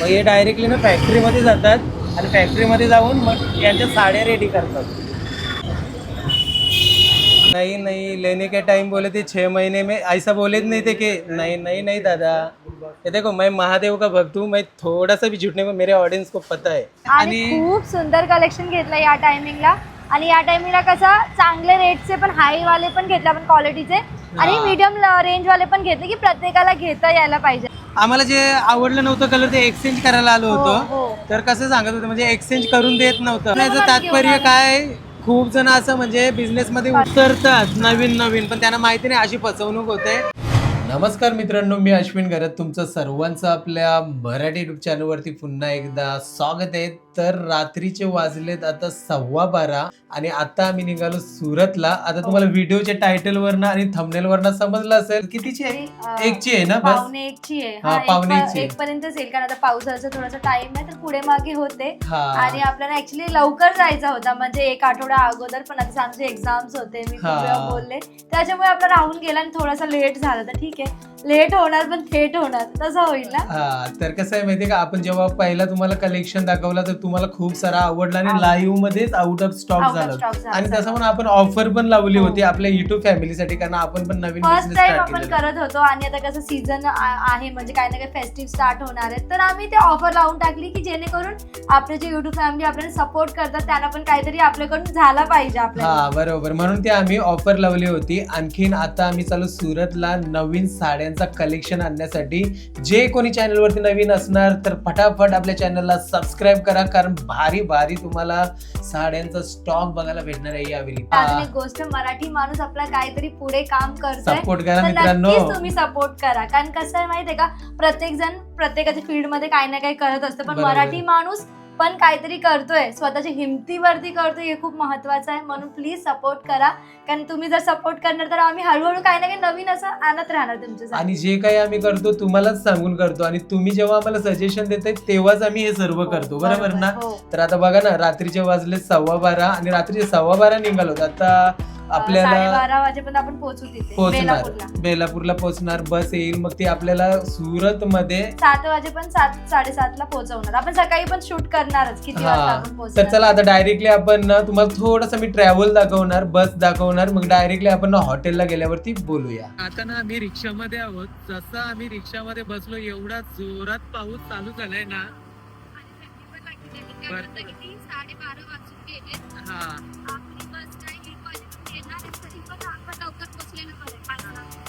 मग हे डायरेक्टली ना फॅक्टरीमध्ये जातात आणि फॅक्टरीमध्ये जाऊन मग यांच्या साड्या रेडी करतात. नहीं नहीं लेने के टाइम बोले थे छः महीने में ऐसा बोले नहीं थे कि नहीं नहीं नहीं दादा. ये देखो मैं महादेव का भक्त हूँ मैं थोड़ा सा भी झूठने में मेरे ऑडियन्स को पता है. आणि खूप सुंदर कलेक्शन घेतलं या टायमिंगला आणि या टायमिंगला कसं चांगले रेटचे पण हाय वाले पण घेतले आपण क्वालिटीचे आणि. मीडियम रेंज वाले पण घेतले की प्रत्येकाला घेता यायला पाहिजे. आम्हाला जे आवडलं नव्हतं कलर ते एक्सचेंज करायला आलो हो, होतो. हो. तर कसं सांगत होतं म्हणजे एक्सचेंज करून देत नव्हतं. पण तात्पर्य. काय? खूप जण असं म्हणजे बिझनेस मध्ये उतरतात नवीन नवीन. पण त्यांना माहिती नाही अशी फसवणूक होते. नमस्कार मित्रांनो मी अश्विन घरत तुमचं सर्वांचं आपल्या मराठी युट्यूब चॅनलवरती पुन्हा एकदा स्वागत आहे. तर रात्रीचे वाजलेत आता सव्वा बारा आणि आता आम्ही निघालो सुरतला. आता तुम्हाला व्हिडिओच्या टायटल वरनं आणि थंबनेल वरनं समजलं असेल कितीची आहे? अं, एकची आहे ना बस? पावणे एकची आहे. हा, हा, एक पावणे प- एकची आहे. एक पर्यंतच येईल कारण आता पावसाचा थोडासा टाइम आहे तर पुढे मागे होते. हा. आणि आपल्याला ऍक्च्युली लवकर जायचा होता म्हणजे एक आठवडा अगोदर पण आता आमचे एक्झाम्स होते मी खूप हा. वेळा बोलले. त्याच्यामुळे आपला राहून गेला आणि थोडासा लेट झाला तर ठीक आहे. लेट होणार पण थेट होणार तसं होईल ना? हा तर कसं आहे माहितीये का आपण जेव्हा पहिला तुम्हाला कलेक्शन दाखवला तर तुम्हाला खूप सारा आवडला आणि. लाईव्ह मध्येच आउट ऑफ स्टॉक झाला. आणि तसं म्हणून आपण ऑफर पण लावली हो. होती आपल्या युट्यूब फॅमिलीसाठी कारण आपण पण नवीन फर्स्ट टाइम आपण करत होतो आणि आता कसं सीझन आहे म्हणजे काही ना काही फेस्टिव्ह स्टार्ट होणार आहे तर आम्ही ते ऑफर लावून टाकली की जेणेकरून आपले जे युट्यूब फॅमिली आपल्याला सपोर्ट करतात त्यांना पण काहीतरी आपल्याकडून झाला पाहिजे आपल्याला. हा बरोबर. म्हणून ते आम्ही ऑफर लावली होती. आणखीन आता आम्ही चालू सुरतला नवीन साड्यांचा कलेक्शन आणण्यासाठी. जे कोणी चॅनल वरती नवीन असणार तर फटाफट आपल्या चॅनलला सबस्क्राईब करा. कारण भारी भारी तुम्हाला साड्यांचा स्टॉक बघायला भेटणार आहे यावेळी. अजून एक गोष्ट मराठी माणूस आपला काहीतरी पुढे काम करतोय. सपोर्ट करा तर मित्रांनो. नक्कीच तुम्ही सपोर्ट करा. कारण कसं आहे माहितीये का प्रत्येक जण प्रत्येकाच्या फील्डमध्ये काही ना काही करत असतं. पण बरोबर. मराठी माणूस पण काहीतरी करतोय. स्वतःच्या हिमतीवरती करतोय. हे खूप महत्वाचं आहे. म्हणून प्लीज सपोर्ट करा. कारण तुम्ही जर सपोर्ट करणार तर आम्ही हळूहळू काही ना काही नवीन असं आणत राहणार तुमच्यासाठी. आणि जे काही आम्ही करतो तुम्हालाच सांगून करतो. आणि तुम्ही जेव्हा आम्हाला सजेशन देताय तेव्हाच आम्ही हे सर्व करतो. बरोबर ना? हो. तर आता बघा ना रात्रीचे वाजले सव्वा बारा आणि रात्रीचे सव्वा बारा निघालो आता आपल्याला साडेबारा वाजेपर्यंत आपण पोहोचू तिथे पोहोचणार. बेलापूरला. बेलापूरला पोहोचणार बस येईल मग ती आपल्याला सुरत मध्ये सात वाजेपर्यंत सात साडेसातला पोहोचवणार. आपण सकाळी पण शूट करणारच किती वाजता आपण तर पोहोचणार? चला आता डायरेक्टली आपण ना तुम्हाला थोडस मी ट्रॅव्हल दाखवणार बस दाखवणार मग डायरेक्टली आपण ना हॉटेलला गेल्यावरती बोलूया. आता ना आम्ही रिक्षामध्ये आहोत. जसं आम्ही रिक्षामध्ये बसलो एवढा जोरात पाऊस चालू झालाय ना. हा.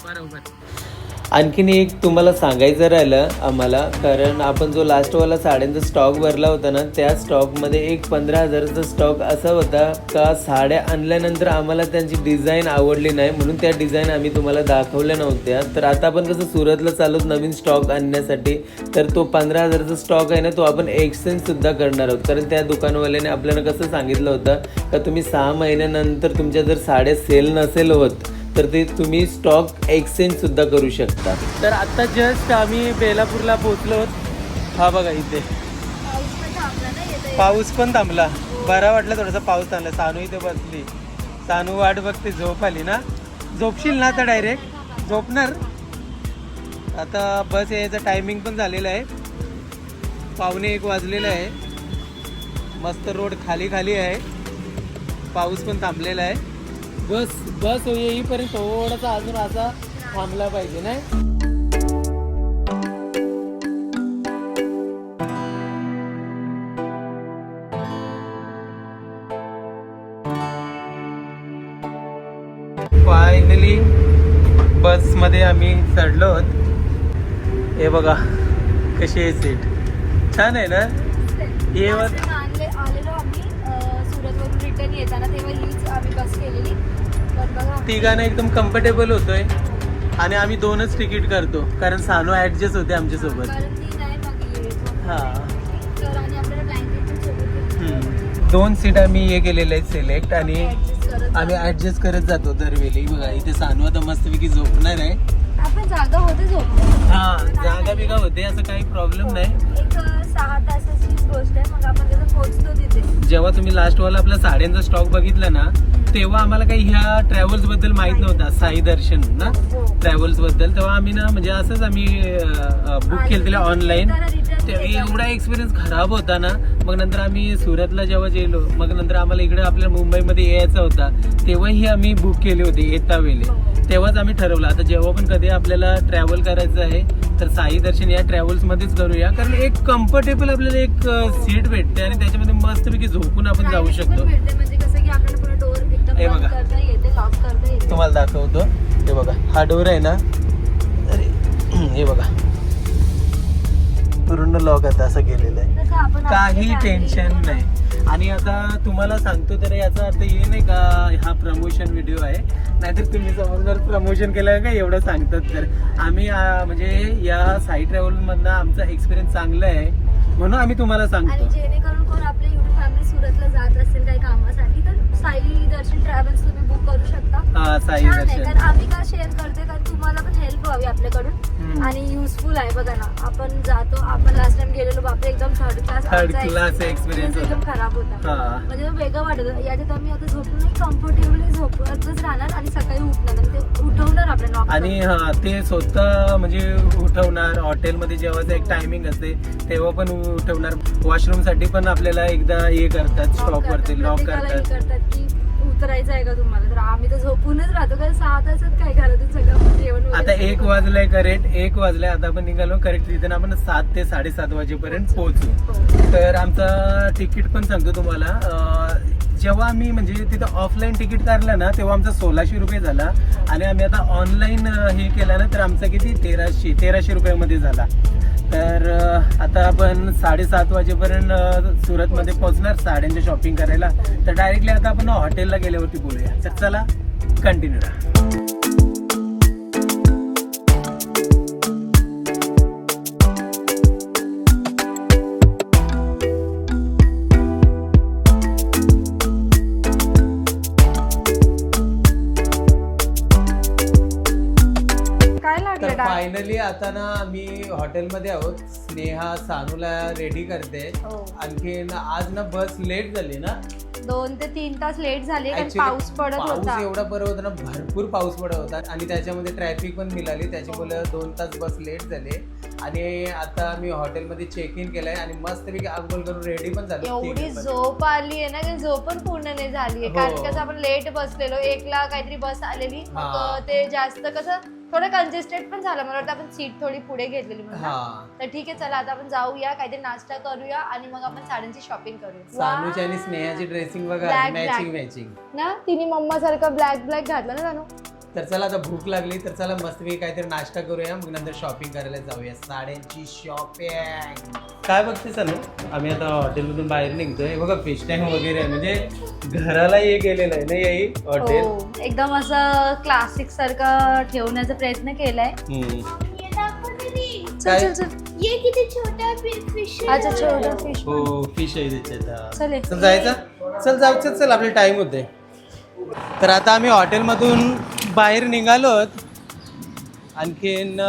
बरोबर. आणखीन एक तुम्हाला सांगायचं राहिलं आम्हाला कारण आपण जो लास्टवाला साड्यांचा स्टॉक भरला होता ना त्या स्टॉकमध्ये एक पंधरा हजाराचा स्टॉक असा होता का साड्या आणल्यानंतर आम्हाला त्यांची डिझाईन आवडली नाही म्हणून त्या डिझाईन आम्ही तुम्हाला दाखवल्या नव्हत्या. तर आता आपण कसं सुरतला चालू नवीन स्टॉक आणण्यासाठी तर तो पंधरा हजाराचा स्टॉक आहे ना तो आपण एक्सचेंजसुद्धा करणार आहोत. कारण त्या दुकानवाल्याने आपल्याला कसं सांगितलं होतं का तुम्ही सहा महिन्यानंतर तुमच्या जर साड्या सेल नसेल होत तर ते तुम्ही स्टॉक एक्सचेंज सुद्धा करू शकता. तर आता जस्ट आम्ही बेलापूरला पोहोचलो. हा बघा इथे. पाऊस पण थांबला. पाऊस पण थांबला बरा वाटला थोडासा पाऊस थांबला. सानू इथे बसली. सानू वाट बघते. झोप आली ना? झोपशील ना आता डायरेक्ट झोपणार? आता बस यायचं टायमिंग पण झालेलं आहे. पावणे एक वाजलेलं आहे. मस्त रोड खाली खाली आहे. पाऊस पण थांबलेला आहे. बस बस येईपर्यंत थोडासा अजून असा थांबला पाहिजे नाही? फायनली बसमध्ये आम्ही चढलो आहोत हे बघा कशी आहे सीट. छान आहे ना? हे आणले आलेलो आम्ही सुरतवरून रिटर्न येताना तेव्हा हीच आम्ही बस केलेली. तिघांना एकदम कम्फर्टेबल होतोय. आणि आम्ही दोनच तिकीट करतो. कारण सानू ऍडजस्ट होते आमच्यासोबत. नाही हा. दोन सीट आम्ही हे केलेले आहेत सिलेक्ट आणि आम्ही. ऍडजस्ट करत जातो. दरवेळी. बघा इथे सानू आता मस्तपैकी झोपणार आहे. आपण जागा होते हा जागा बिगा होते असं काही प्रॉब्लेम नाही. एक अं, सहा तासाचीच गोष्ट आहे. मग आपण तिथे पोहोचतो तिथे. जेव्हा तुम्ही लास्ट वाला आपला साड्यांचा स्टॉक बघितला ना तेव्हा आम्हाला काही ह्या ट्रॅव्हल्सबद्दल माहीत नव्हता साई दर्शन ना. ट्रॅव्हल्सबद्दल तेव्हा आम्ही ना म्हणजे असंच आम्ही बुक ऑनलाईन return तेव्हा द्यायचं. एवढा एक्सपिरियन्स खराब होता ना मग नंतर आम्ही सुरतला जेव्हा गेलो मग नंतर आम्हाला इकडे आपल्या मुंबईमध्ये यायचा होता तेव्हाही आम्ही बुक केले होते येता वेळी. तेव्हाच आम्ही ठरवलं आता जेव्हा पण कधी आपल्याला ट्रॅव्हल करायचं आहे तर साई दर्शन या ट्रॅव्हल्स मध्येच करूया कारण एक कम्फर्टेबल आपल्याला एक सीट भेटते आणि त्याच्यामध्ये मस्तपैकी झोपून आपण जाऊ शकतो हे बघा. तुम्हाला दाखवतो. हे बघा हा डोर आहे ना? अरे हे बघा. पूर्ण लॉक आता असं केलेलं आहे. काही टेन्शन नाही. आणि आता तुम्हाला सांगतो तर याचा अर्थ हे नाही का हा प्रमोशन व्हिडिओ आहे. नाहीतर तुम्ही समजणार प्रमोशन केलं का एवढं सांगतात तर. आम्ही म्हणजे या साई ट्रॅव्हल मधनं आमचा एक्सपिरियन्स चांगला आहे. म्हणून आम्ही तुम्हाला सांगतो. आपली आपल्या फॅमिली सुरतला जात असेल काही कामासाठी तर साई दर्शन ट्रॅव्हल्स तुम्ही बुक करू शकता. हा छान आहे. कारण आम्ही का शेअर करतोय कारण तुम्हाला पण हेल्प व्हावी आपल्याकडून. आणि युजफुल आहे बघा ना. आपण जातो आपण लास्ट टाइम गेलेलो बापरे एकदम थर्ड क्लास class experience होता. एकदम खराब होता. म्हणजे वेगळं वाटत. याच्यात आम्ही आता झोपून नाही कम्फर्टेबली झोपतच राहणार आणि सकाळी उठणार. आणि ते उठवणार आपल्या knock आणि. हा ते स्वतः म्हणजे उठवणार. हॉटेलमध्ये जेव्हाचं एक टायमिंग असते तेव्हा पण उठवणार. वॉशरूमसाठी पण आपल्याला एकदा हे करतात स्टॉप. वरती लॉक करतात की उतरायचं आहे का तुम्हाला? तर आम्ही तर झोपूनच राहतो. कारण सहा तासात काय घरातून सगळं जेवण आता एक वाजलाय करेक्ट एक वाजलाय. आता आपण निघालो. करेक्ट तिथे आपण सात ते साडेसात वाजेपर्यंत पोहोचू. हो. तर आमचा तिकीट पण सांगतो तुम्हाला. जेव्हा आम्ही म्हणजे तिथं ऑफलाईन तिकीट काढलं ना तेव्हा आमचा सोळाशे रुपये झाला. आणि आम्ही आता ऑनलाईन हे केलं ना तर आमचा किती? तेराशे तेराशे रुपयामध्ये झाला. तर आता आपण साडेसात वाजेपर्यंत सुरत सुरतमध्ये पोहोचणार साड्यांची शॉपिंग करायला. तर डायरेक्टली आता आपण हॉटेलला गेल्यावरती बोलूया. तर चला कंटिन्यू राहा. फायनली आता ना आम्ही हॉटेलमध्ये आहोत. स्नेहा सानूला रेडी करते. हो. आणखीन आज ना बस लेट झाली ना. दोन ते तीन तास लेट झाले कारण Actually, पाऊस पडत पाऊस होता एवढा बरं होता ना भरपूर पाऊस पडत होता. आणि त्याच्यामध्ये ट्रॅफिक पण मिळाली. त्याच्यामुळे दोन तास बस लेट झाले. आणि आता आम्ही हॉटेलमध्ये चेक इन केलंय आणि मस्तपैकी आंघोळ करून रेडी पण झालो एवढी. झोप आली आहे ना की झोप पण पूर्ण नाही झाली हो. कारण कसं आपण लेट बसलेलो एकला काहीतरी बस आलेली मग हा. ते जास्त कसं थोडं कंजेस्टेड पण झालं मला वाटतं आपण सीट थोडी पुढे घेतलेली. हा तर ठीक आहे चला आता आपण जाऊया काहीतरी नाश्ता करूया आणि मग आपण साड्यांची शॉपिंग करूया आणि. स्नेहाची ड्रेसिंग बघा मॅचिंग. मॅचिंग ना तिने मम्मा सारखं ब्लॅक ब्लॅक घातलं ना जाणू तर चला आता भूक लागली तर चला मस्तपैकी काहीतरी नाश्ता करूया. मग नंतर शॉपिंग करायला जाऊया. साड्यांची शॉपिंग काय बघते सनू आम्ही आता हॉटेलमधून बाहेर निघतोय. बघा फिश टँक वगैरे आहे. म्हणजे घराला हे गेलेलं आहे ना याही हॉटेल? हो एकदम असं क्लासिक सारखं ठेवण्याचा प्रयत्न केलाय. हम्म. चल काय? चल चल. ये किती छोटा फिश अच्छा छोटा फिश हो फिश आहे त्याच्यात. चल ये. चल जायचं? चल जाऊ चल चल. आपले टाइम होते. तर आता आम्ही हॉटेलमधून बाहेर निघालोत. आणखीन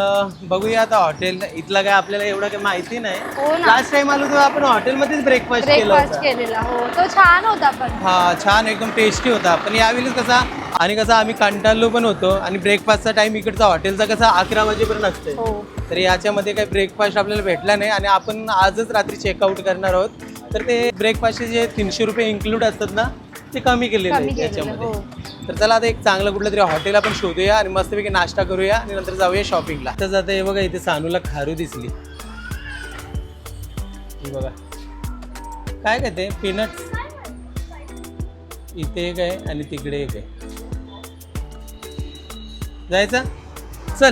बघूया आता हॉटेल इथला काय आपल्याला एवढं काही माहिती हो नाही ना. लास्ट टाइम आलो तेव्हा आपण हॉटेलमध्येच ब्रेकफास्ट केला ब्रेकफास्ट होता. केलेला हो. तो छान होता पण. हा छान एकदम टेस्टी होता. पण यावेळेस कसा आणि कसा आम्ही कंटाळलो पण होतो आणि ब्रेकफास्टचा टाइम इकडचा हॉटेलचा कसा अकरा वाजेपर्यंत असते हो. तर याच्यामध्ये काही ब्रेकफास्ट आपल्याला भेटला नाही आणि आपण आजच रात्री चेकआउट करणार आहोत. तर ते ब्रेकफास्टचे जे तीनशे रुपये इन्क्लूड असतात ना ते कमी केलेले कमी केलेलं हो याच्यामध्ये. तर चला आता एक चांगलं कुठलं तरी हॉटेल आपण शोधूया आणि मस्तपैकी नाश्ता करूया आणि नंतर जाऊया शॉपिंगला तर आता हे बघा इथे सानूला खारू दिसली. ही बघा. काय काय ते? पीनट्स इथे एक आहे आणि तिकडे एक आहे. जायचा? चल.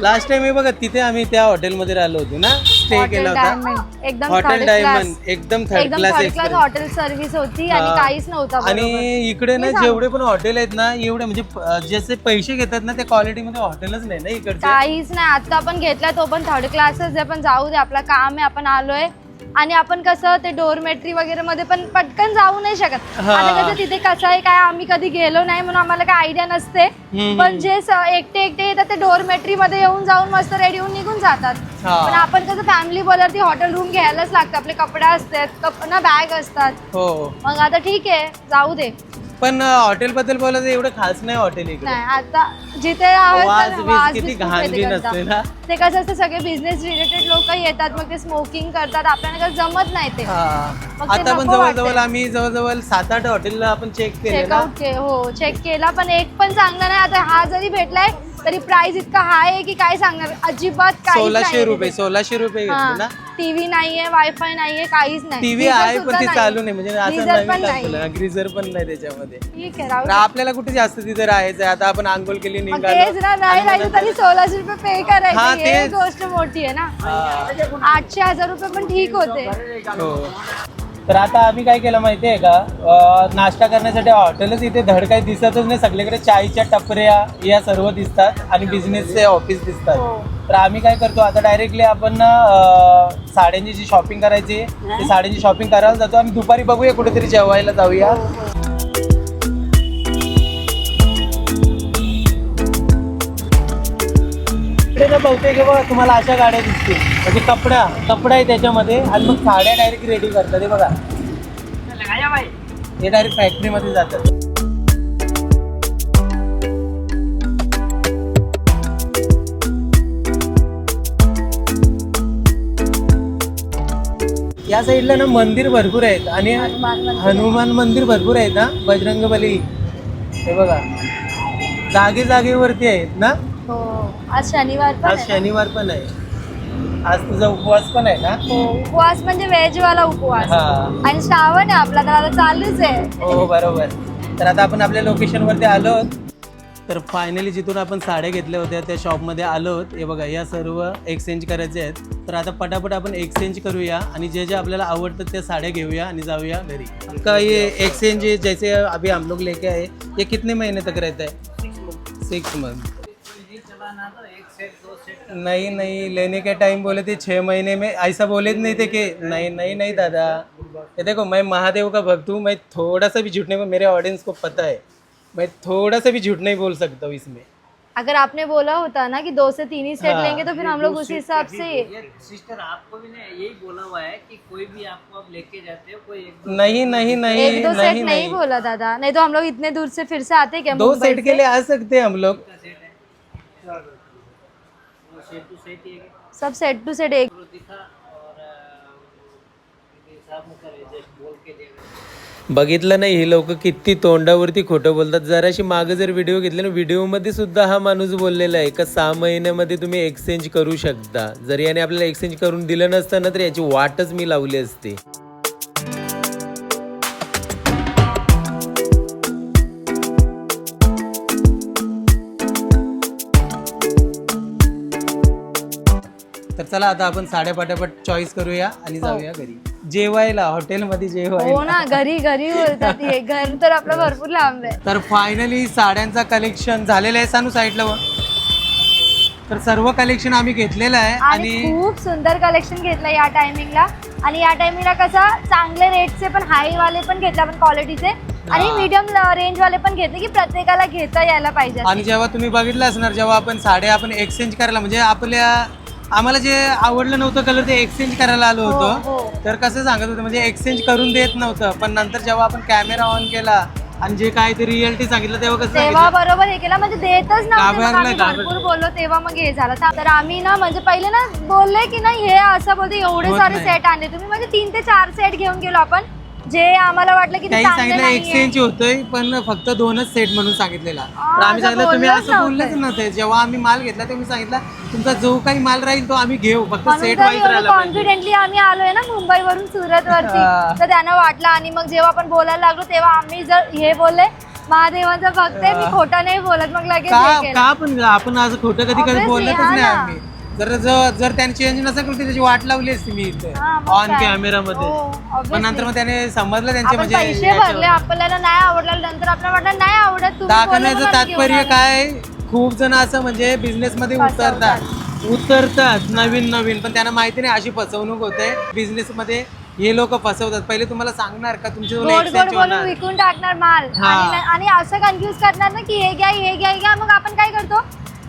लास्ट टाइम हे बघा तिथे आम्ही त्या हॉटेलमध्ये राहिलो होतो ना? स्टे हॉटेल केला होता. एकदम हॉटेल डायमंड. एकदम थर्ड एकदम class third class hotel service होती आणि हा. काहीच नव्हता बरोबर. आणि इकडे ना मी सांग- जेवढे पण हॉटेल आहेत ना एवढे म्हणजे प- जसे पैसे घेतात ना त्या क्वालिटीमध्ये हॉटेलच नाही ना इकडचे. काहीच नाही. आता आपण घेतला तो पण थर्ड क्लासच आहे. पण जाऊ दे आपला काम आहे आपण आलोय. आणि आपण कसं ते डोरमेट्री वगैरे मध्ये पण पटकन जाऊ नाही शकत. हा. आता कसं तिथे कसं आहे काय आम्ही कधी गेलो नाही म्हणून आम्हाला काय आयडिया नसते. हम्म. पण जे स- एकटे एकटे येतात ते डोरमेट्री मध्ये येऊन जाऊन मस्त रेडी होऊन निघून जातात. हा. पण आपण कसं फॅमिली बोलवरती हॉटेल रूम घ्यायलाच लागतं. आपले कपडे असतात कप ना बॅग असतात. हो. मग आता ठीक आहे जाऊ दे. पण हॉटेल बद्दल बोलायचं एवढं खास नाही हॉटेल इकडे नाही आता जिथे आहोत वाज तर बीज वाज किती बीज खूप घाण येते बीन करता. असते ना ते कसं असतं सगळे बिझनेस रिलेटेड लोक येतात मग ते स्मोकिंग करतात आपल्याला कसं जमत नाही ते हा. मग ते आता पण नको जवळजवळ वाटते. आम्ही जवळजवळ सात आठ हॉटेलला आपण चेक केले ना चेकआउट के हो चेक केला पण एक पण चांगला नाही आता हा जरी भेटलाय तरी प्राइस इतका हाय आहे की काय सांगणार? अजिबात सोळाशे रुपये सोळाशे रुपये घेतले ना? टीव्ही नाहीये वायफाय नाहीये काहीच नाही. टीव्ही आहे पण ते. चालू नाही. म्हणजे असं पण नवीन. ग्रीझर पण नाही त्याच्यामध्ये. ठीक आहे राहू तर दे. आपल्याला कुठे जास्त तिथे राहायचं आता आपण आंघोळ केली मग निघालो. तेच ना नाही तरी सोळाशे रुपये पे हा, करायचं. हे तेच. गोष्ट मोठी आहे ना. हा. आठशे हजार रुपये पण ठीक होते. हो. तर आता आम्ही काय केलं माहिती आहे का नाश्ता करण्यासाठी हॉटेलच इथे धड काही दिसतच नाही. सगळीकडे चायच्या टपऱ्या या सर्व दिसतात आणि बिझनेसचे ऑफिस हो. दिसतात. तर आम्ही काय करतो आता डायरेक्टली आपण साड्यांची जी शॉपिंग करायची ती साड्यांची शॉपिंग करायला जातो आणि दुपारी बघूया कुठेतरी जेवायला जाऊया. इकडे ना बहुतेक बघा तुम्हाला अशा गाड्या दिसतील. म्हणजे कपडा कपडा आहे त्याच्यामध्ये आणि मग साड्या डायरेक्ट रेडी करतात. हे बघा. हे डायरेक्ट फॅक्टरीमध्ये जातात. या साईडला ना मंदिर भरपूर आहेत आणि हनुमान मंदिर. भरपूर आहेत ना बजरंग बली हे बघा. जागे जागेवरती आहेत ना? हो आज शनिवार पण आज आहे. शनिवार पण आहे. आज तुझा उपवास पण आहे ना? हो उपवास म्हणजे व्हेज वाला उपवास. हा. आणि श्रावण आहे आपला तर आता चालूच आहे. हो बरोबर. तर आता आपण आपल्या लोकेशनवरती आलो आहोत. तर फायनली जिथून आपण साड्या घेतल्या होत्या त्या शॉपमध्ये आलो आहोत. हे बघा या सर्व एक्सचेंज करायचे आहेत. तर आता पटापट आपण एक्सचेंज करूया आणि जे जे आपल्याला आवडतात त्या साड्या घेऊया आणि जाऊया घरी. का ये एक्सचेंज जैसे अभी हम लोग लेके आए ये कितने महीने तक रहता है? सिक्स मंथ नहीं नहीं लेने के टाइम बोले थे छः महीने में ऐसा बोले नहीं थे कि नहीं नहीं नहीं दादा। ये देखो मैं महादेव का भक्त हूँ मैं थोड़ा सा भी झूठ नहीं मेरे ऑडियंस को पता है। मैं थोड़ा सा भी झूठ नहीं बोल सकता हूँ इसमें। अगर आपने बोला होता ना कि दो से तीन ही सेट हाँ। लेंगे तो फिर हम लोग उसी हिसाब से सिस्टर आपको भी ना यही बोला हुआ है कि कोई भी आपको आप लेके जाते हो कोई एक दो नहीं नहीं नहीं एक दो नहीं, सेट नहीं नहीं। बोला दादा। नहीं तो हम लोग इतने दूर से फिर से आते क्या दो सेट के लिए आ सकते हैं हम लोग। सेट टू सेट ही है सब सेट टू सेट एक। दिखा और अ, हिसाब में करे जस्ट बोल के दे बघितलं नाही हे लोक किती तोंडावरती खोटं बोलतात. जराशी मागं जर व्हिडिओ घेतले ना व्हिडिओमध्ये सुद्धा हा माणूस बोललेला आहे का सहा महिन्यामध्ये तुम्ही एक्सचेंज करू शकता. जर याने आपल्याला एक्सचेंज करून दिलं नसतं ना तर याची वाटच मी लावली असती. चला आता आपण साड्या पटापट चॉईस करूया आणि जाऊया घरी. जेवायला हॉटेलमध्ये हो जेवायला ना घरी घरी बोलतात हे. घर तर आपलं भरपूर लांब आहे. तर फायनली साड्यांचा कलेक्शन झालेलं आहे सांगू साईडला वर. तर सर्व कलेक्शन आम्ही घेतलेलं आहे आणि आणि खूप सुंदर कलेक्शन घेतलं या टायमिंगला आणि या टायमिंगला कसं चांगले रेटचे पण हाय वाले पण घेतले आपण क्वालिटीचे आणि हा. मीडियम रेंज वाले पण घेतले की प्रत्येकाला घेता यायला पाहिजे. आणि जेव्हा तुम्ही बघितलं असणार जेव्हा आपण साड्या आपण एक्सचेंज करायला म्हणजे आपल्या आम्हाला जे आवडलं नव्हतं कलर ते एक्सचेंज करायला आलो हो, होतो. हो. तर कसं सांगत होतं म्हणजे एक्सचेंज करून देत नव्हतं. पण नंतर जेव्हा आपण कॅमेरा ऑन केला आणि जे काय ते रिअलिटी सांगितलं तेव्हा कसं तेव्हा सांगितलं? बरोबर हे केलं म्हणजे देतच घाबरलं, आम्ही घाबरलं. भरपूर बोललो तेव्हा मग हे झालं. तर आम्ही ना म्हणजे पहिले ना बोलले की नाही हे असं बोलते एवढे होत सारे नाही. सेट आणले. तुम्ही म्हणजे तीन ते चार सेट घेऊन गेलो आपण. जे आम्हाला वाटलं की ते काही चांगले सांगितलं नाहीये. एक्सचेंज होतोय पण फक्त दोनच सेट म्हणून सांगितलेला तर आम्ही असं सांगितलं तुम्ही बोललोच असं बोललेच नव्हते. नव्हते जेव्हा आम्ही माल घेतला तेव्हा मी सांगितलं तुमचा जो काही माल राहील तो आम्ही घेऊ फक्त म्हणून सेट तर वाईज एवढं राहिला पाहिजे कॉन्फिडेंटली आम्ही आलोय ना मुंबईवरून सुरत वरती. तर त्यांना वाटलं आणि मग जेव्हा आपण बोलायला लागलो तेव्हा आम्ही जर हे बोलले महादेवाचं भक्त आहे मी खोटं नाही बोलत मग लगेच का केलं. का पण आपण असं खोटं कधी कधी Obviously, बोलतच हा नाही ना. आम्ही जर जर जर त्याने चेंज नसेल केलं तर त्याची वाट लावली असती मी इथे हा, मग ऑन काय? कॅमेरा मध्ये हो, पण obviously. नंतर मग त्याने समजलं त्यांचे आपण म्हणजे पैसे याच्यावर. भरले आपल्याला नाही आवडलं नंतर आपल्याला वाटलं नाही आवडत तुम्ही दाखवण्याचं घेऊन तात्पर्य आलो. काय खूप जण असं म्हणजे बिझनेस मध्ये फसवतात. उतरतात उतरतात नवीन नवीन पण त्यांना माहिती नाही अशी फसवणूक होते बिझनेस मध्ये हे लोक फसवतात पहिले तुम्हाला सांगणार का तुमचे गोड गोड एक्सचेंज बोलून होणार विकून टाकणार माल हा. आणि आणि असं कन्फ्युज करणार ना की हे घ्या हे घ्या हे घ्या मग आपण काय करतो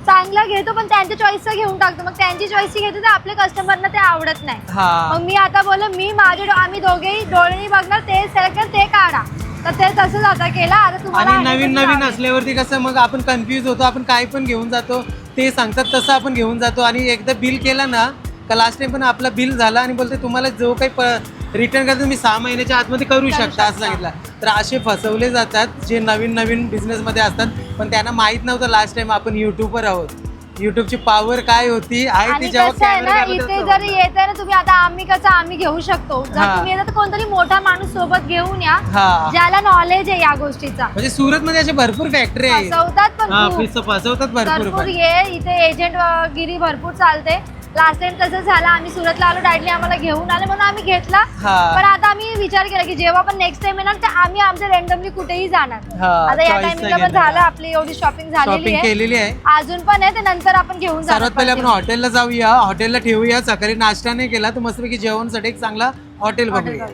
चांगला घेतो पण त्यांच्या चॉईसचा घेऊन टाकतो. मग त्यांची चॉईसची घेतो तर आपल्या कस्टमरना ते आवडत नाही. हा. मग मी आता बोललो मी माझे डो- आम्ही दोघेही डोळ्यांनी बघणार ते सिलेक्ट कर ते काढा. तर ते तसंच आता केलं आता तुम्हाला आणि आहे नवीन तसं नवीन. असल्यावरती कसं मग आपण कन्फ्यूज होतो आपण काय पण घेऊन जातो ते सांगतात तसं आपण घेऊन जातो. आणि एकदा बिल केलं ना का लास्ट टाइम पण आपला बिल झाला आणि बोलते तुम्हाला जो काही रिटर्न करतो तुम्ही सहा महिन्याच्या आतमध्ये करू शकता असं सांगितलं. तर असे फसवले जातात जे नवीन नवीन बिझनेसमध्ये असतात. पण त्यांना माहीत नव्हतं लास्ट टाइम आपण यूट्यूबवर आहोत. यूट्यूबची पॉवर काय होती? आहे ती आणि जेव्हा कसं आहे ना इथे येत आहे ना तुम्ही आता आम्ही कसं आम्ही घेऊ शकतो. जर. तुम्ही येतात तर कोणतरी मोठा माणूस सोबत घेऊन या हा. ज्याला नॉलेज आहे या गोष्टीचा. म्हणजे सुरत मध्ये असे भरपूर फॅक्टरी आहे फसवतात पण हा खूप. फिस- फसवतात भरपूर भरपूर पण. ये इथे एजंट गिरी भरपूर चालते. लास्ट टाइम तसं झालं आम्ही सुरतला आलो डायरेक्टली आम्हाला घेऊन आले म्हणून आम्ही घेतला. पण आता आम्ही विचार केला की जेव्हा पण नेक्स्ट टाइम येणार तर आम्ही आमच्या रँडमली कुठेही जाणार हा, आता या टायमिंगला पण. झालं आपली एवढी शॉपिंग झालेली शॉपिंग आहे केलेली आहे अजून पण आहे ते नंतर आपण घेऊन सर्वात पहिले आपण. हॉटेलला जाऊया हॉटेलला ठेवूया सकाळी नाश्ता नाही केला तर मस्तपैकी जेवणसाठी एक चांगला हॉटेल बघूया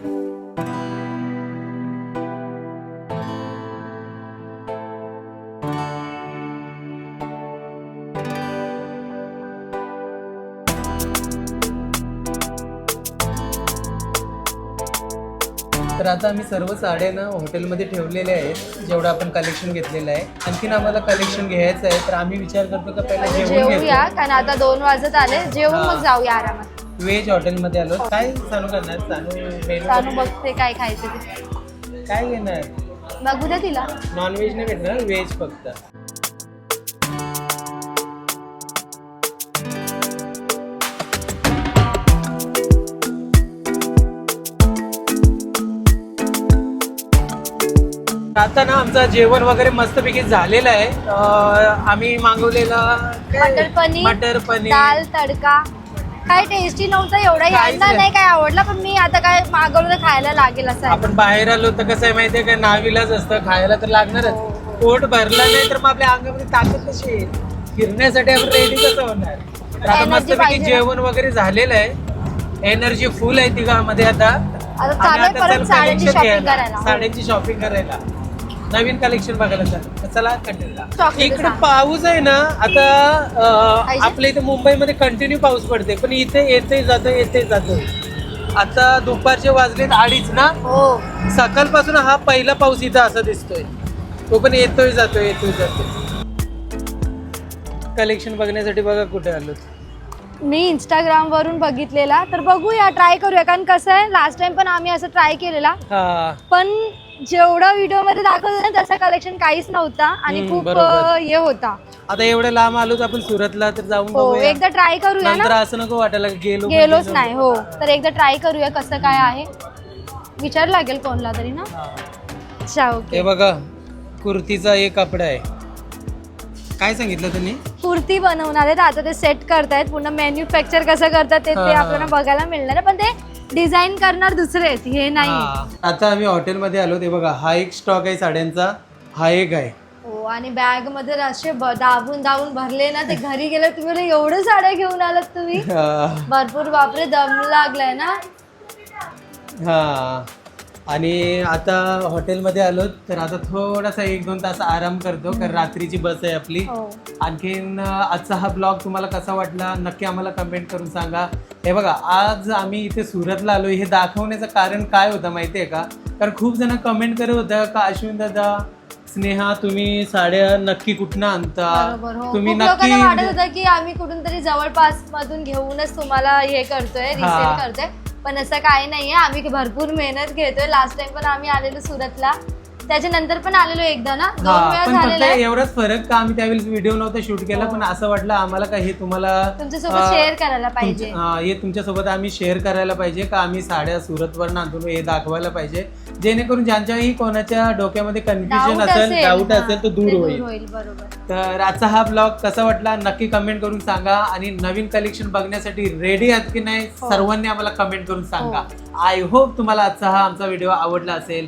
तर आता आम्ही सर्व साड्या ना हॉटेलमध्ये ठेवलेल्या आहेत जेवढं आपण कलेक्शन घेतलेलं आहे. आणखीन आम्हाला कलेक्शन घ्यायचं आहे तर आम्ही विचार करतो का पहिला घेतो. कारण आता दोन वाजत आले जेवून हा. मग जाऊया आरामात. व्हेज हॉटेलमध्ये आलो. काय चालू करणार? चालू मेनू बघते काय खायचं ते. काय घेणार? बघू दे तिला. नॉन व्हेज नाही भेटणार व्हेज फक्त. आता ना आमचं जेवण वगैरे मस्तपैकी झालेलं आहे. आम्ही मागवलेला मटर पनीर मटर पनीर. दाल तडका. काय टेस्टी नव्हतं एवढा काहीच यांना नाही. नाही काय आवडला पण मी आता काय मागवलं तर खायला लागेल असं आहे. आपण बाहेर आलो तर कसं आहे माहितीये का? नाविलाच असतं खायला तर लागणारच. पोट भरला नाही तर मग आपल्या अंगामध्ये ताकद कशी येईल? फिरण्यासाठी आपण रेडी कसं होणार? तर आता Energy मस्तपैकी पाहिजे ना. जेवण वगैरे झालेलं आहे. एनर्जी फुल आहे तिघामध्ये आता. आता चालू आणि आहे आता परत चल साड्यांची collection शॉपिंग घ्यायला. करायला. साड्यांची शॉपिंग करायला. नवीन कलेक्शन बघायला चल. कंटिन्यू इकडे. पाऊस आहे ना आता? आपल्या इथे मुंबईमध्ये कंटिन्यू पाऊस पडते पण इथे येते जातो येते जातो आता दुपारचे वाजलेत अडीच ना? हो. सकाळपासून हा पहिला पाऊस इथं असा दिसतोय. तो पण येतोय जातोय येतोय जातोय. कलेक्शन बघण्यासाठी बघा कुठे आलो मी इंस्टाग्राम वरून बघितलेला. तर बघूया ट्राय करूया. कारण कसं आहे लास्ट टाइम पण आम्ही असं ट्राय केलेला. पण जेवढा व्हिडिओमध्ये दाखवलं ना तसा कलेक्शन काहीच नव्हता आणि हम्म, खूप बरोबर. अं, हे होता. आता एवढे लांब आलो तर आपण सुरतला तर जाऊन हो बघूया. एकदा ट्राय करूया नंतर ना असं नको वाटायला की गेलो पण गेलोच गेलो. नाही हो. तर एकदा ट्राय करूया कसं काय आहे. विचार लागेल कोणला तरी ना. हा. अच्छा ओके हे बघा कुर्तीचा एक कपडा आहे. काय सांगितलं त्यांनी कुर्ती बनवणार आहेत. आता ते सेट करतायत. पुन्हा मॅन्युफॅक्चर कसं करतात ते ते हा. आपल्याला बघायला मिळणार आहे. पण ते डिझाईन करणार दुसरे आहेत हे नाही. हा. आता आम्ही हॉटेलमध्ये आलो ते बघा हा एक स्टॉक आहे साड्यांचा हा एक आहे. हो आणि बॅगमध्ये असे ब- दाबून दाबून भरले ना ते घरी गेले तुम्ही बोलले, एवढं साड्या घेऊन आलात तुम्ही. भरपूर बापरे दम लागलाय ना. हा. आणि आता हॉटेलमध्ये आलो तर आता थोडासा एक दोन तास आराम करतो कारण रात्रीची बस आहे आपली. हो. आणखीन आजचा हा ब्लॉग तुम्हाला कसा वाटला नक्की आम्हाला कमेंट करून सांगा. हे बघा आज आम्ही इथे सुरतला आलो हे दाखवण्याचं कारण काय होतं माहिती आहे का? कारण खूप जण कमेंट करत होत्या का अश्विन दादा स्नेहा तुम्ही साड्या नक्की कुठनं आणता? हो. तुम्ही वाटत नक्की होतं की आम्ही कुठून तरी जवळपास मधून घेऊनच तुम्हाला हे करतोय. रिसेल करतोय. पण असं काही नाहीये. आम्ही भरपूर मेहनत घेतोय. लास्ट टाइम पण आम्ही आलेलो सुरतला. त्याच्यानंतर पण आलेलो एकदा ना? दोन हा वेळा पण फक्त झालेला आहे. एवढाच फरक का आम्ही त्यावेळेस व्हिडिओ नव्हता शूट केला पण असं वाटलं आम्हाला का हे तुम्हाला तुमच्यासोबत अं, शेअर करायला पाहिजे. तुमच्या- हा, हे तुमच्यासोबत आम्ही शेअर करायला पाहिजे का आम्ही साड्या सुरतवर आणतो हे दाखवायला पाहिजे? जेणेकरून ज्यांच्याही कोणाच्या डोक्यामध्ये कन्फ्युजन Doubt असेल डाऊट हा, असेल तो ते दूर होईल. होईल बरोबर. तर आजचा हा ब्लॉग कसा वाटला नक्की कमेंट करून सांगा आणि नवीन कलेक्शन बघण्यासाठी रेडी आहात की नाही हो. सर्वांनी आम्हाला कमेंट करून सांगा. आय होप तुम्हाला आजचा हा आमचा व्हिडिओ आवडला असेल.